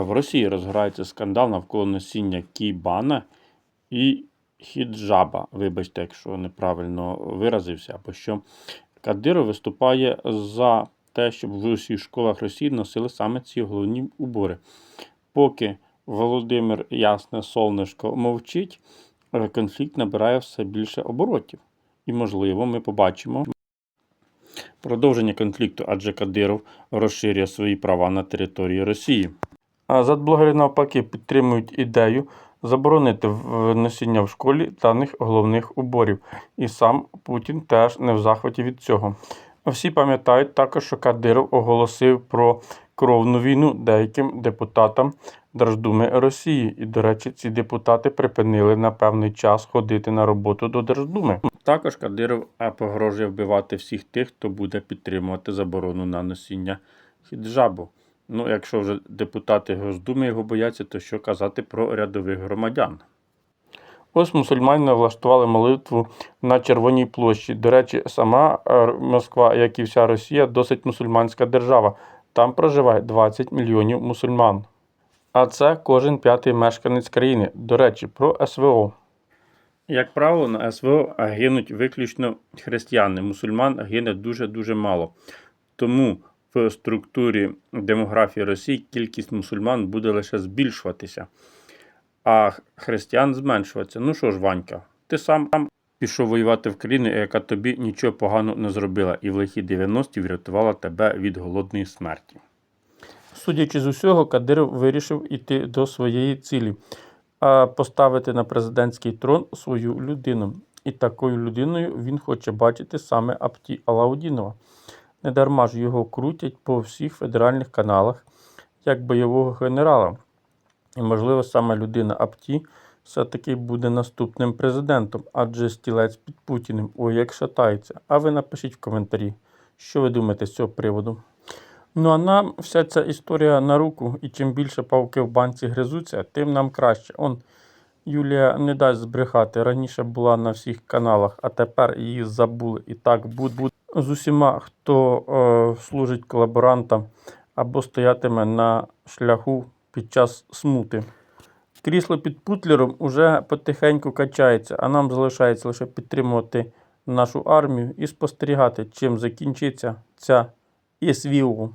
В Росії розгорається скандал навколо носіння кібана і хіджаба. Вибачте, якщо неправильно виразився, або що Кадиров виступає за те, щоб в усіх школах Росії носили саме ці головні убори. Поки Володимир Ясне Солнишко мовчить, е, конфлікт набирає все більше оборотів. І, можливо, ми побачимо продовження конфлікту, адже Кадиров розширює свої права на території Росії. Задблогери навпаки підтримують ідею заборонити носіння в школі даних головних уборів. І сам Путін теж не в захваті від цього. Всі пам'ятають також, що Кадиров оголосив про кровну війну деяким депутатам Держдуми Росії. І, до речі, ці депутати припинили на певний час ходити на роботу до Держдуми. Також Кадиров погрожує вбивати всіх тих, хто буде підтримувати заборону на носіння хіджабу. Ну, якщо вже депутати Госдуми його бояться, то що казати про рядових громадян? Ось мусульмани влаштували молитву на Червоній площі. До речі, сама е, Москва, як і вся Росія, досить мусульманська держава. Там проживає 20 мільйонів мусульман. А це кожен п'ятий мешканець країни. До речі, про СВО. Як правило, на СВО гинуть виключно християни. Мусульман гине дуже-дуже мало. Тому в структурі демографії Росії кількість мусульман буде лише збільшуватися, а християн зменшуватися. Ну що ж, Ванька, ти сам пішов воювати в країну, яка тобі нічого поганого не зробила, і в лихі 90-ті врятувала тебе від голодної смерті. Судячи з усього, Кадиров вирішив іти до своєї цілі, а поставити на президентський трон свою людину. І такою людиною він хоче бачити саме Апті Алаудінова. Недарма ж його крутять по всіх федеральних каналах як бойового генерала. І, можливо, саме людина Апті все-таки буде наступним президентом, адже стілець під Путіним. Ой, як шатається. А ви напишіть в коментарі, що ви думаєте з цього приводу. Ну а нам вся ця історія на руку, і чим більше павки в банці гризуться, тим нам краще. Он Юлія не дасть збрехати. Раніше була на всіх каналах, а тепер її забули. І так буде з усіма, хто е, служить колаборантам або стоятиме на шляху під час смути. Крісло під путлером уже потихеньку качається, а нам залишається лише підтримувати нашу армію і спостерігати, чим закінчиться ця СВО.